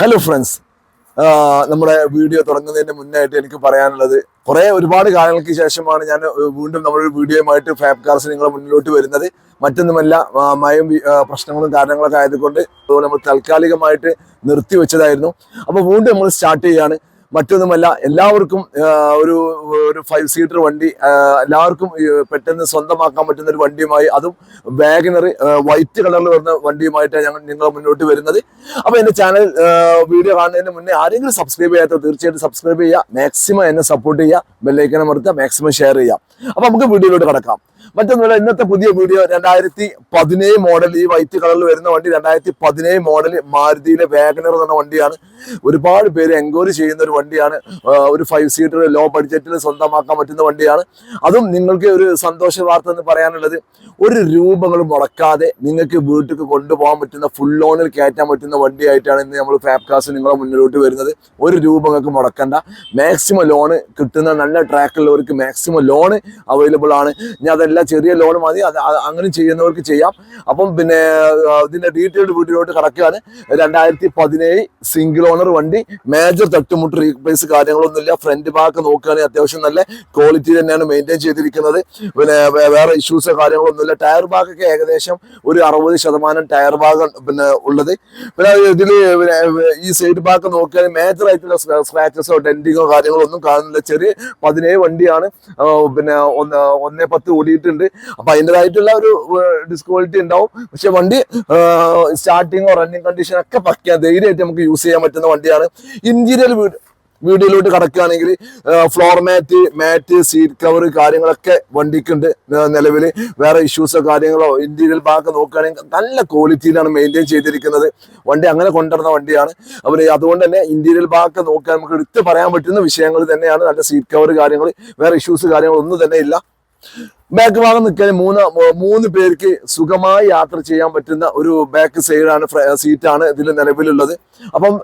Hello friends നമ്മുടെ video തുടങ്ങുന്നതിന് മുന്നായിട്ട് എനിക്ക് പറയാനുള്ളത് കുറേ ഒരുപാട് കാലങ്ങൾക്ക് ശേഷമാണ് ഞാൻ വീണ്ടും നമ്മുടെ വീഡിയോയുമായിട്ട് ഫാബ് കാർസ് നിങ്ങളെ മുന്നിലോട്ട് വരുന്നത്. മറ്റൊന്നുമല്ല മയം പ്രശ്നങ്ങളും കാരണങ്ങളൊക്കെ ആയതുകൊണ്ട് നമ്മൾ താൽക്കാലികമായിട്ട് നിർത്തിവെച്ചതായിരുന്നു. അപ്പോൾ വീണ്ടും നമ്മൾ സ്റ്റാർട്ട് ചെയ്യാണ്. മറ്റൊന്നുമല്ല എല്ലാവർക്കും ഒരു ഒരു ഫൈവ് സീറ്റർ വണ്ടി എല്ലാവർക്കും പെട്ടെന്ന് സ്വന്തമാക്കാൻ പറ്റുന്ന ഒരു വണ്ടിയുമായി അതും വാഗനറി വൈറ്റ് കളറിൽ വരുന്ന വണ്ടിയുമായിട്ടാണ് ഞങ്ങൾ നിങ്ങളെ മുന്നോട്ട് വരുന്നത്. അപ്പോൾ എന്റെ ചാനൽ വീഡിയോ കാണുന്നതിന് മുന്നേ ആരെങ്കിലും സബ്സ്ക്രൈബ് ചെയ്യാത്ത തീർച്ചയായിട്ടും സബ്സ്ക്രൈബ് ചെയ്യുക. മാക്സിമം എന്നെ സപ്പോർട്ട് ചെയ്യുക. ബെല്ലൈക്കനം അമർത്തുക. മാക്സിമം ഷെയർ ചെയ്യുക. അപ്പോൾ നമുക്ക് വീഡിയോയിലോട്ട് കിടക്കാം. മറ്റൊന്നുമില്ല ഇന്നത്തെ പുതിയ വീഡിയോ രണ്ടായിരത്തി പതിനേഴ് മോഡൽ ഈ വൈറ്റ് കളറിൽ വരുന്ന വണ്ടി രണ്ടായിരത്തി പതിനേഴ് മോഡൽ മാരുതിയിലെ വാഗനർ എന്ന വണ്ടിയാണ്. ഒരുപാട് പേര് എൻക്വയറി ചെയ്യുന്ന ഒരു വണ്ടിയാണ്. ഒരു ഫൈവ് സീറ്റർ ലോ ബഡ്ജറ്റിൽ സ്വന്തമാക്കാൻ പറ്റുന്ന വണ്ടിയാണ്. അതും നിങ്ങൾക്ക് ഒരു സന്തോഷ വാർത്ത എന്ന് പറയാനുള്ളത് ഒരു രൂപങ്ങൾ മുടക്കാതെ നിങ്ങൾക്ക് വീട്ടിൽ കൊണ്ടുപോകാൻ പറ്റുന്ന ഫുൾ ലോണിൽ കയറ്റാൻ പറ്റുന്ന വണ്ടിയായിട്ടാണ് ഇന്ന് നമ്മൾ ഫാപ്കാസ് നിങ്ങളെ മുന്നിലോട്ട് വരുന്നത്. ഒരു രൂപ നിങ്ങൾക്ക് മുടക്കണ്ട. മാക്സിമം ലോണ് കിട്ടുന്ന നല്ല ട്രാക്കുള്ളവർക്ക് മാക്സിമം ലോണ് അവൈലബിൾ ആണ്. ഞാൻ ചെറിയ ലോൺ മതി. അത് അങ്ങനെ ചെയ്യുന്നവർക്ക് ചെയ്യാം. അപ്പം പിന്നെ ഇതിന്റെ ഡീറ്റെയിൽഡ് വീട്ടിലോട്ട് കിടക്കുകയാണ്. രണ്ടായിരത്തി പതിനേഴ് സിംഗിൾ ഓണർ വണ്ടി. മേജർ തട്ടുമുട്ട് റീപ്ലേസ് കാര്യങ്ങളൊന്നുമില്ല. ഫ്രണ്ട് ഭാഗം നോക്കുകയാണെങ്കിൽ അത്യാവശ്യം നല്ല ക്വാളിറ്റി തന്നെയാണ് മെയിന്റെയിൻ ചെയ്തിരിക്കുന്നത്. പിന്നെ വേറെ ഇഷ്യൂസ് കാര്യങ്ങളൊന്നുമില്ല. ടയർ ഭാഗമൊക്കെ ഏകദേശം ഒരു അറുപത് ശതമാനം ടയർ ഭാഗം പിന്നെ ഉള്ളത്. പിന്നെ ഇതിൽ ഈ സൈഡ് ഭാഗം നോക്കുകയാണെങ്കിൽ മേജർ ആയിട്ടുള്ള സ്ക്രാച്ചസോ ഡെന്റിങ്ങോ കാര്യങ്ങളോ ഒന്നും കാണുന്നില്ല. ചെറിയ പതിനേഴ് വണ്ടിയാണ്. പിന്നെ ഒന്ന് ഒന്നേ പത്ത് ഓടിയിട്ടുണ്ട് അപ്പൊ അതിന്റെതായിട്ടുള്ള ഒരു ഡിസ്ക്വാളിറ്റി ഉണ്ടാവും. പക്ഷെ വണ്ടി സ്റ്റാർട്ടിങ്ങോ റണ്ണിങ് കണ്ടീഷൻ ഒക്കെ പക്കാ ധൈര്യമായിട്ട് നമുക്ക് യൂസ് ചെയ്യാൻ പറ്റുന്ന വണ്ടിയാണ്. ഇന്റീരിയർ വീഡിയോയിലോട്ട് കടക്കുകയാണെങ്കിൽ floor mat mat seat cover കാര്യങ്ങളൊക്കെ വണ്ടിക്കുണ്ട് നിലവിൽ. വേറെ ഇഷ്യൂസോ കാര്യങ്ങളോ ഇന്റീരിയൽ ഭാഗം നോക്കുകയാണെങ്കിൽ നല്ല ക്വാളിറ്റിയിലാണ് മെയിന്റെയിൻ ചെയ്തിരിക്കുന്നത്. വണ്ടി അങ്ങനെ കൊണ്ടുവരുന്ന വണ്ടിയാണ്. അവർ അതുകൊണ്ട് തന്നെ ഇന്റീരിയൽ ഭാഗമൊക്കെ നോക്കാൻ നമുക്ക് എടുത്ത് പറയാൻ പറ്റുന്ന വിഷയങ്ങൾ തന്നെയാണ്. നല്ല സീറ്റ് കവർ കാര്യങ്ങൾ വേറെ ഇഷ്യൂസ് കാര്യങ്ങളൊന്നും തന്നെ ഇല്ല. ബാക്ക് ഭാഗം നിൽക്കാൻ മൂന്ന് മൂന്ന് പേർക്ക് സുഖമായി യാത്ര ചെയ്യാൻ പറ്റുന്ന ഒരു ബാക്ക് സൈഡാണ് സീറ്റാണ് ഇതിൽ നിലവിലുള്ളത്. അപ്പം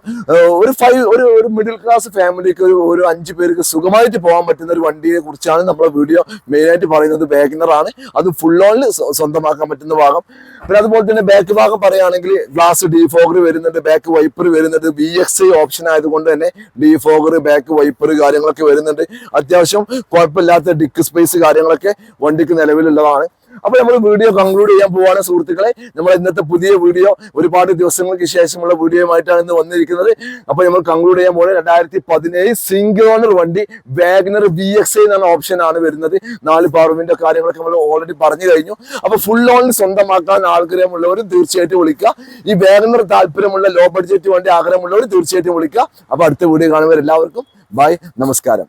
ഒരു ഫൈവ് ഒരു ഒരു മിഡിൽ ക്ലാസ് ഫാമിലിക്ക് ഒരു ഒരു അഞ്ച് പേർക്ക് സുഖമായിട്ട് പോകാൻ പറ്റുന്ന ഒരു വണ്ടിയെ കുറിച്ചാണ് നമ്മുടെ വീഡിയോ മെയിനായിട്ട് പറയുന്നത്. വേഗനറാണ് അത് ഫുൾ ഓണിൽ സ്വന്തമാക്കാൻ പറ്റുന്ന ഭാഗം. പിന്നെ അതുപോലെ തന്നെ ബാക്ക് ഭാഗം പറയുകയാണെങ്കിൽ ഗ്ലാസ് ഡീഫോഗർ വരുന്നുണ്ട് ബാക്ക് വൈപ്പർ വരുന്നുണ്ട് വി എക്സ് ഐ ഓപ്ഷൻ ആയതുകൊണ്ട് തന്നെ ഡീഫോഗർ ബാക്ക് വൈപ്പർ കാര്യങ്ങളൊക്കെ വരുന്നുണ്ട്. അത്യാവശ്യം കുഴപ്പമില്ലാത്ത ഡിക്ക് സ്പേസ് കാര്യങ്ങളൊക്കെ വണ്ടിക്ക് നിലവിലുള്ളതാണ്. അപ്പൊ നമ്മൾ വീഡിയോ കൺക്ലൂഡ് ചെയ്യാൻ പോവാണ് സുഹൃത്തുക്കളെ. നമ്മൾ ഇന്നത്തെ പുതിയ വീഡിയോ ഒരുപാട് ദിവസങ്ങൾക്ക് ശേഷമുള്ള വീഡിയോയുമായിട്ടാണ് ഇന്ന് വന്നിരിക്കുന്നത്. അപ്പൊ നമ്മൾ കൺക്ലൂഡ് ചെയ്യാൻ പോകുന്നത് രണ്ടായിരത്തി പതിനേഴ് സിംഗിൾ വണ്ടി വാഗ്നർ വി എക്സ് എന്ന ഓപ്ഷൻ ആണ് വരുന്നത്. നാല് പവർവിന്റെ കാര്യങ്ങളൊക്കെ നമ്മൾ ഓൾറെഡി പറഞ്ഞു കഴിഞ്ഞു. അപ്പൊ ഫുൾ ഓണിൽ സ്വന്തമാക്കാൻ ആഗ്രഹമുള്ളവർ തീർച്ചയായിട്ടും വിളിക്കുക. ഈ വാഗ്നർ താല്പര്യമുള്ള ലോ ബഡ്ജറ്റ് വണ്ടി ആഗ്രഹമുള്ളവർ തീർച്ചയായിട്ടും വിളിക്കുക. അപ്പൊ അടുത്ത വീഡിയോ കാണുന്നവർ എല്ലാവർക്കും ബൈ നമസ്കാരം.